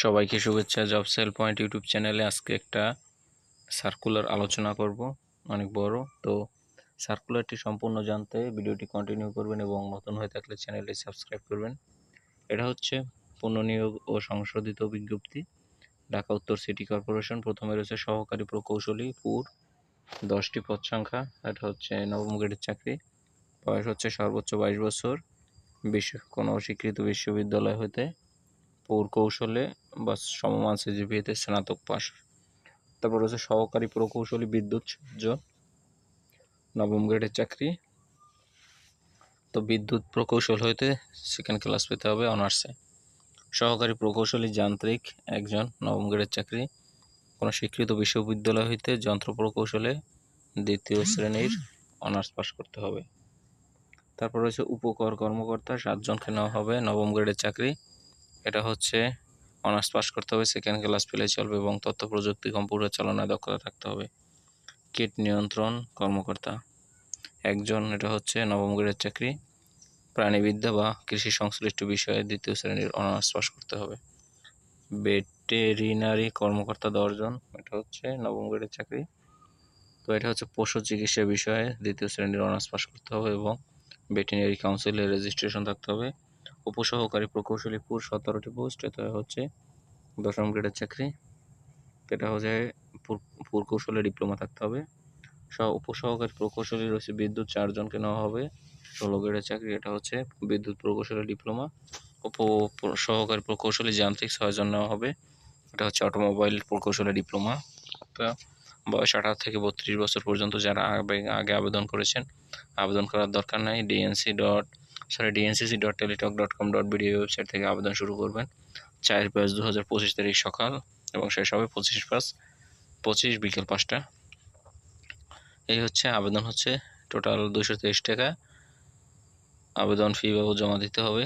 সবাইকে শুভেচ্ছা। Job sell point YouTube চ্যানেলে আজকে একটা সার্কুলার আলোচনা করব, অনেক বড়। তো সার্কুলারটি সম্পূর্ণ জানতে ভিডিওটি কন্টিনিউ করবেন এবং নতুন হয়ে থাকলে চ্যানেলটি সাবস্ক্রাইব করবেন। এটা হচ্ছে পুনর্নিয়োগ ও সংশোধিত বিজ্ঞপ্তি। ঢাকা উত্তর সিটি কর্পোরেশন প্রথমে রয়েছে সহকারী প্রকৌশলী, পুর, দশটি পদ সংখ্যা। এটা হচ্ছে নবম গ্রেডের চাকরি। বয়স হচ্ছে সর্বোচ্চ বাইশ বছর। বিশ্ব কোনো স্বীকৃত বিশ্ববিদ্যালয় হতে প্রকৌশলে বা সমমান সিজিপিএতে স্নাতক পাস তারপর হচ্ছে সহকারী প্রকৌশলী বিদ্যুৎ জ নবম গ্রেডের চাকরি। তো বিদ্যুৎ প্রকৌশল হইতে সেকেন্ড ক্লাস পেতে হবে অনার্সে সহকারী প্রকৌশলী যান্ত্রিক একজন, নবম গ্রেডের চাকরি। কোনো স্বীকৃত বিশ্ববিদ্যালয় হইতে যন্ত্র প্রকৌশলে দ্বিতীয় শ্রেণির অনার্স পাস করতে হবে। তারপর হচ্ছে উপকর কর্মকর্তা সাতজনকে নেওয়া হবে, নবম গ্রেডের চাকরি। এটা হচ্ছে অনার্স পাস করতে হবে সেকেন্ড ক্লাস পেলে চলবে এবং তথ্য প্রযুক্তি কম্পিউটার চালনায় দক্ষতা থাকতে হবে। কীট নিয়ন্ত্রণ, কর্মকর্তা। একজন, এটা হচ্ছে নবম গ্রেডের চাকরি, প্রাণীবিদ্যা বা কৃষি সংশ্লিষ্ট বিষয়ে দ্বিতীয় শ্রেণির অনার্স পাস করতে হবে। ভেটেরিনারি কর্মকর্তা দশজন এটা হচ্ছে নবম গ্রেডের চাকরি। তো এটা হচ্ছে পশু চিকিৎসা বিষয়ে দ্বিতীয় শ্রেণির অনার্স পাস করতে হবে এবং ভেটেরিনারি কাউন্সিলের রেজিস্ট্রেশন থাকতে হবে। উপসহকারী প্রকৌশলী পুর সতেরোটি পোস্ট এটা হচ্ছে দশম গ্রেডের চাকরি, এটা হচ্ছে প্রকৌশলে ডিপ্লোমা থাকতে হবে। সহ উপসহকারী প্রকৌশলী রয়েছে বিদ্যুৎ চারজনকে নেওয়া হবে, ষোলো গ্রেডের চাকরি, এটা হচ্ছে বিদ্যুৎ প্রকৌশলী ডিপ্লোমা। উপ সহকারী প্রকৌশলী যান্ত্রিক ছয়জন নেওয়া হবে, এটা হচ্ছে অটোমোবাইল প্রকৌশলী ডিপ্লোমা। বয়স আঠারো থেকে বত্রিশ বছর পর্যন্ত যারা আগে আবেদন করেছেন, আবেদন করার দরকার নাই, DNC dot sorry DNCC dot Teletalk dot com dot BD website থেকে আবেদন শুরু করবেন। চার পাঁচ দু হাজার পঁচিশ তারিখ সকাল এবং শেষ হবে পঁচিশ পাঁচ, পঁচিশ বিকেল পাঁচটা। এই হচ্ছে আবেদন হচ্ছে টোটাল দুশো তেইশ টাকা। আবেদন ফি বাবদ জমা দিতে হবে।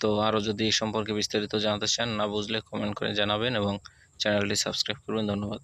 তো আরও যদি এই সম্পর্কে বিস্তারিত জানতে চান না বুঝলে কমেন্ট করে জানাবেন এবং চ্যানেলটি সাবস্ক্রাইব করবেন। ধন্যবাদ।